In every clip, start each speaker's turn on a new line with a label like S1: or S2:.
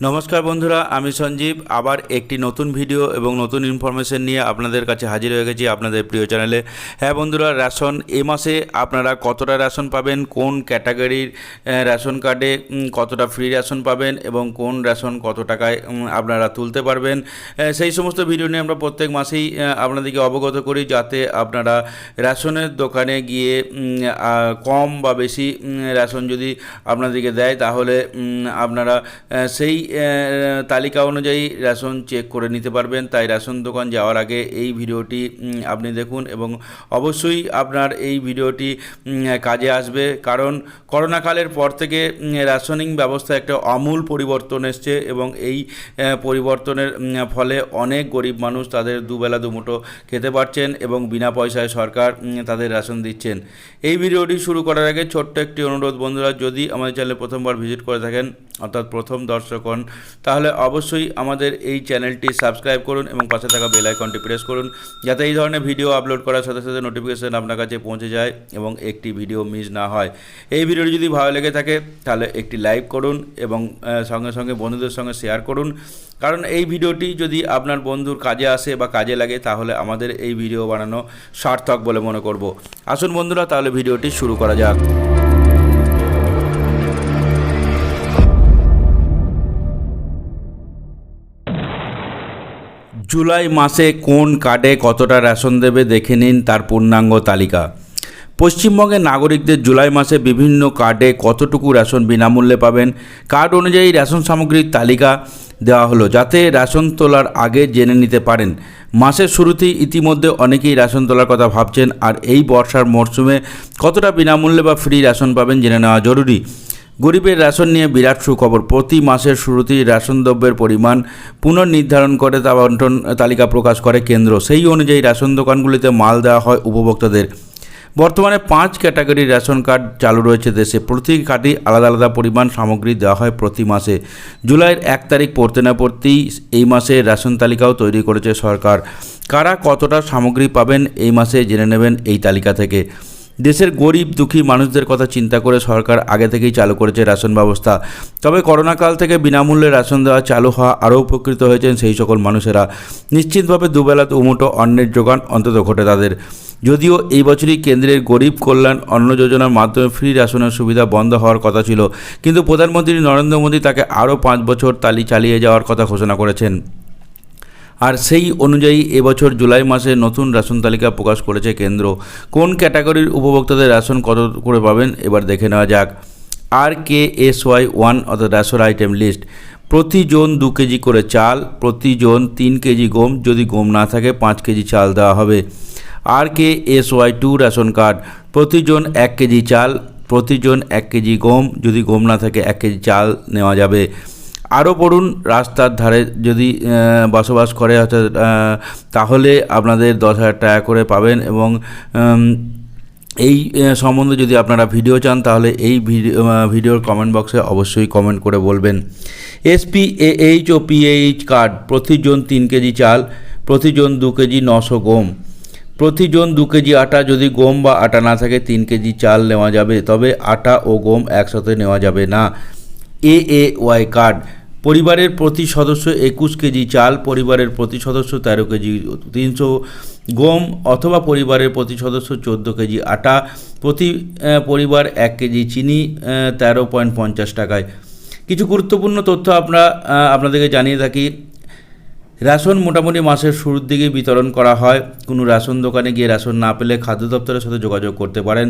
S1: নমস্কার বন্ধুরা, আমি সঞ্জীব। আবার একটি নতুন ভিডিও এবং নতুন ইনফরমেশন নিয়ে আপনাদের কাছে হাজির হয়ে গেছি আপনাদের প্রিয় চ্যানেলে হ্যাঁ বন্ধুরা রেশন এ মাসে আপনারা কতটা রেশন পাবেন, কোন ক্যাটাগরির রেশন কার্ডে কতটা ফ্রি রেশন পাবেন এবং কোন রেশন কত টাকায় আপনারা তুলতে পারবেন সেই সমস্ত ভিডিও নিয়ে আমরা প্রত্যেক মাসেই আপনাদেরকে অবগত করি যাতে আপনারা রেশনের দোকানে গিয়ে কম বা বেশি রেশন যদি আপনাদেরকে দেয় তাহলে আপনারা সেই তালিকা অনুযায়ী রেশন চেক করে নিতে পারবেন। তাই রেশন দোকান যাওয়ার আগে এই ভিডিওটি আপনি দেখুন এবং অবশ্যই আপনার এই ভিডিওটি কাজে আসবে। কারণ করোনাকালের পর থেকে রেশনিং ব্যবস্থা একটা আমূল পরিবর্তন এসছে এবং এই পরিবর্তনের ফলে অনেক গরিব মানুষ তাদের দুবেলা দুমুঠো খেতে পারছেন এবং বিনা পয়সায় সরকার তাদের রেশন দিচ্ছেন। এই ভিডিওটি শুরু করার আগে ছোট্ট একটি অনুরোধ বন্ধুরা, যদি আমাদের চ্যানেলে প্রথমবার ভিজিট করে থাকেন, অর্থাৎ প্রথম দর্শক হন তাহলে অবশ্যই আমাদের এই চ্যানেলটি সাবস্ক্রাইব করুন এবং পাশে থাকা বেল আইকনটি প্রেস করুন, যাতে এই ধরনের ভিডিও আপলোড করার সাথে সাথে নোটিফিকেশন আপনার কাছে পৌঁছে যায় এবং একটি ভিডিও মিস না হয়। এই ভিডিওটি যদি ভালো লেগে থাকে, তাহলে একটি লাইক করুন এবং সঙ্গে সঙ্গে বন্ধুদের সঙ্গে শেয়ার করুন। কারণ এই ভিডিওটি যদি আপনার বন্ধুর কাজে আসে বা কাজে লাগে, তাহলে আমাদের এই ভিডিও বানানো সার্থক বলে মনে করব। আসুন বন্ধুরা, তাহলে ভিডিওটি শুরু করা যাক। জুলাই মাসে কোন কার্ডে কতটা রেশন দেবে দেখে নিন তার পূর্ণাঙ্গ তালিকা। পশ্চিমবঙ্গের নাগরিকদের জুলাই মাসে বিভিন্ন কার্ডে কতটুকু রেশন বিনামূল্যে পাবেন, কার্ড অনুযায়ী রেশন সামগ্রীর তালিকা দেওয়া হলো যাতে রেশন তোলার আগে জেনে নিতে পারেন। মাসের শুরুতেই ইতিমধ্যে অনেকেই রেশন তোলার কথা ভাবছেন, আর এই বর্ষার মরশুমে কতটা বিনামূল্যে বা ফ্রি রেশন পাবেন জেনে নেওয়া জরুরি। গরিবের রেশন নিয়ে বিরাট সুখবর। প্রতি মাসের শুরুতেই রেশন দ্রব্যের পরিমাণ পুনর্নির্ধারণ করে তা বন্টন তালিকা প্রকাশ করে কেন্দ্র। সেই অনুযায়ী রেশন দোকানগুলিতে মাল দেওয়া হয় উপভোক্তাদের। বর্তমানে পাঁচ ক্যাটাগরির রেশন কার্ড চালু রয়েছে দেশে। প্রতি কার্ডই আলাদা আলাদা পরিমাণ সামগ্রী দেওয়া হয় প্রতি মাসে। জুলাইয়ের এক তারিখ পড়তে না পড়তেই এই মাসে রেশন তালিকাও তৈরি করেছে সরকার। কারা কতটা সামগ্রী পাবেন এই মাসে জেনে নেবেন এই তালিকা থেকে। দেশের গরিব, দুঃখী মানুষদের কথা চিন্তা করে সরকার আগে থেকেই চালু করেছে রেশন ব্যবস্থা। তবে করোনাকাল থেকে বিনামূল্যে রেশন দেওয়া চালু হওয়া আরও উপকৃত হয়েছেন সেই সকল মানুষেরা। নিশ্চিতভাবে দুবেলা দুমুটো অন্নের যোগান অন্তত ঘটে তাদের। যদিও এই বছরই কেন্দ্রের গরিব কল্যাণ অন্ন যোজনার মাধ্যমে ফ্রি রেশনের সুবিধা বন্ধ হওয়ার কথা ছিল, কিন্তু প্রধানমন্ত্রী নরেন্দ্র মোদী তাকে আরও পাঁচ বছর তালি চালিয়ে যাওয়ার কথা ঘোষণা করেছেন। আর সেই অনুযায়ী এবছর জুলাই মাসে নতুন রেশন তালিকা প্রকাশ করেছে কেন্দ্র। কোন ক্যাটাগরির উপভোক্তাদের রেশন কত করে পাবেন? এবার দেখে নেওয়া যাক। আর কে এস ওয়াই ওয়ান অর্থাৎ রেশন আইটেম লিস্ট। প্রতি জন দু কেজি করে চাল, প্রতি জন তিন কেজি গম, যদি গম না থাকে পাঁচ কেজি চাল দেওয়া হবে। আর K S Y two ration card. প্রতিজন এক কেজি চাল প্রতিজন এক কেজি গম, যদি গম না থাকে এক কেজি চাল নেওয়া যাবে। আরও পড়ুন রাস্তার ধারে যদি বসবাস করে, অর্থাৎ তাহলে আপনাদের দশ হাজার টাকা করে পাবেন এবং এই সম্বন্ধে যদি আপনারা ভিডিও চান, তাহলে এই ভিডিওর কমেন্ট বক্সে অবশ্যই কমেন্ট করে বলবেন। এসপি এইচ ও পিএইচ কার্ড প্রতিজন তিন কেজি চাল, প্রতিজন দু কেজি নশো গম। প্রতিজন দু কেজি আটা, যদি গম বা আটা না থাকে, তিন কেজি চাল নেওয়া যাবে, তবে আটা ও গম একসাথে নেওয়া যাবে না। এ ওয়াই কার্ড পরিবারের প্রতি সদস্য একুশ কেজি চাল, পরিবারের প্রতি সদস্য তেরো কেজি তিনশো গম অথবা পরিবারের প্রতি সদস্য চোদ্দ কেজি আটা, প্রতি পরিবার এক কেজি চিনি তেরো পয়েন্ট পঞ্চাশ টাকায়। কিছু গুরুত্বপূর্ণ তথ্য আমরা আপনাদেরকে জানিয়ে থাকি। রেশন মোটামুটি মাসের শুরুর দিকে বিতরণ করা হয়। কোনো রেশন দোকানে গিয়ে রেশন না পেলে খাদ্য দপ্তরের সাথে যোগাযোগ করতে পারেন।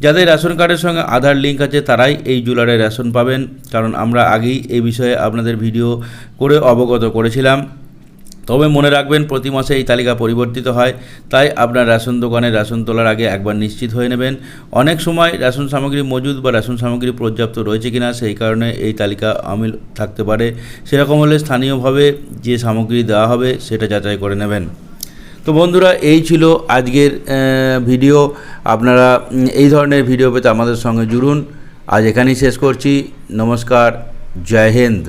S1: যাদের রেশন কার্ডের সঙ্গে আধার লিঙ্ক আছে, তারাই এই জুলারে রেশন পাবেন। কারণ আমরা আগেই এই বিষয়ে আপনাদের ভিডিও করে অবগত করেছিলাম। তবে মনে রাখবেন, প্রতি মাসে এই তালিকা পরিবর্তিত হয়। তাই আপনার রেশন দোকানে রেশন তোলার আগে একবার নিশ্চিত হয়ে নেবেন। অনেক সময় রেশন সামগ্রী মজুদ বা রেশন সামগ্রী পর্যাপ্ত রয়েছে কিনা, সেই কারণে এই তালিকা অমিল থাকতে পারে। সেরকম হলে স্থানীয়ভাবে যে সামগ্রী দেওয়া হবে, সেটা যাচাই করে নেবেন। তো বন্ধুরা, এই ছিল আজকের ভিডিও। আপনারা এই ধরনের ভিডিও পেতে আমাদের সঙ্গে জুড়ুন। আজ এখানেই শেষ করছি। নমস্কার, জয় হিন্দ।